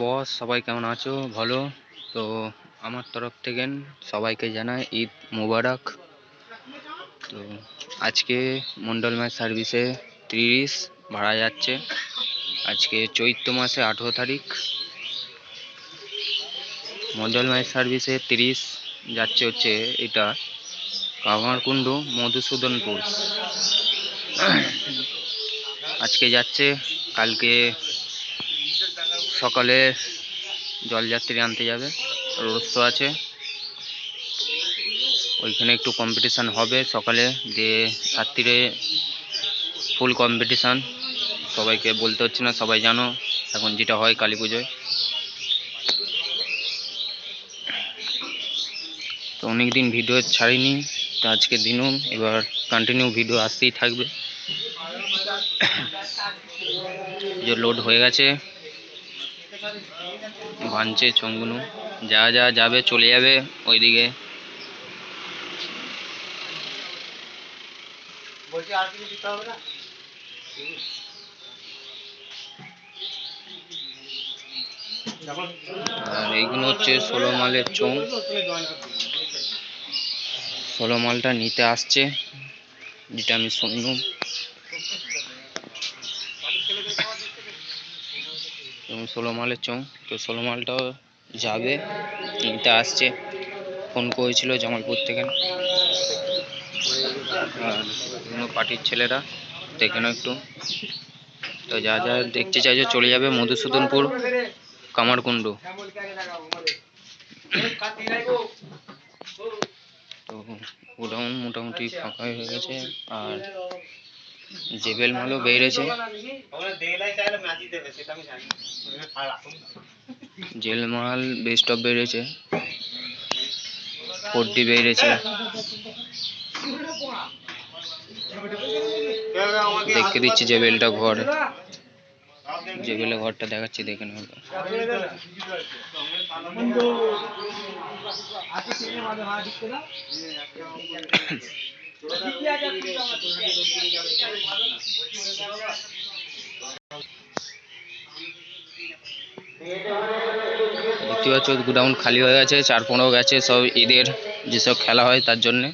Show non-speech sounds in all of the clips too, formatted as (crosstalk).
বস, সবাই কেমন আছো? ভালো? তো আমার তরফ থেকে সবাইকে জানাই ঈদ মুবারক। তো আজকে মন্ডল সার্ভিসে তিরিশ ভাড়া যাচ্ছে। আজকে চৈত্র মাসে আঠেরো তারিখ। মন্ডল ম্যাচ সার্ভিসে তিরিশ যাচ্ছে হচ্ছে এটা কামারকুণ্ড মধুসূদনপুর আজকে যাচ্ছে, কালকে সকালে জলযাত্রী আনতে যাবে। রোস্ত আছে। ওইখানে একটু কম্পিটিশান হবে। সকালে দিয়ে রাত্রিরে ফুল কম্পিটিশান সবাইকে বলতে হচ্ছে না, সবাই জানো এখন যেটা হয় কালী পুজোয়। তো অনেক দিন ভিডিও ছাড়িনি, তো আজকে দিনও এবার কন্টিনিউ ভিডিও আসতেই থাকবে। যে লোড হয়ে গেছে ভাঙছে চঙ্গুনু। যা যা যাবে চলে যাবে ওইদিকে। আর এইগুলো হচ্ছে ষোলো মালের চোং ষোলো মালটা নিতে আসছে। যেটা আমি শুনলাম। এবং ষোলো মালের চোং। তো ষোলো মালটাও যাবে, নিতে আসছে। ফোন করেছিল জামালপুর থেকে। এগুলো পার্টির ছেলেরা দেখে নাও একটু। তো যা যা দেখতে চাইছো চলে যাবে মধুসূদনপুর, কামারকুণ্ড। তো গোডাউন মোটামুটি ফাঁকা হয়ে গেছে। আর জেবেল মালও বেড়েছে। জেল মাল বেস্ট অফ বেড়েছে। ফোরটি বেড়েছে। দেখে দিচ্ছি জেবেলটা ঘর। জেবেলের ঘরটা দেখাচ্ছি দেখে নেবে। (laughs) দেখতে পাচ্ছ, গোডাউন খালি হয়ে গেছে, চার পনেরো গেছে, সব ঈদের যেসব খেলা হয় তার জন্যে।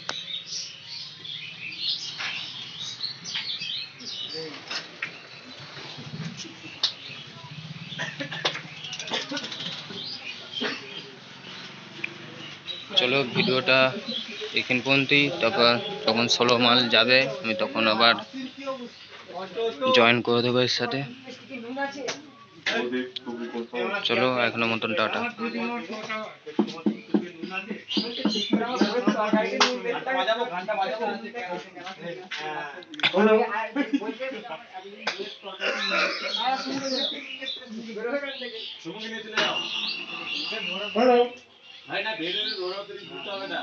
চলো, ভিডিওটা এখান পর্যন্তই। তারপর যখন ষোলো মাল যাবে। আমি তখন আবার জয়েন করে দেবো এর সাথে। চলো এখনও মতন টাটা। ভাই না ভেড়ে দৌড়াতে হবে না।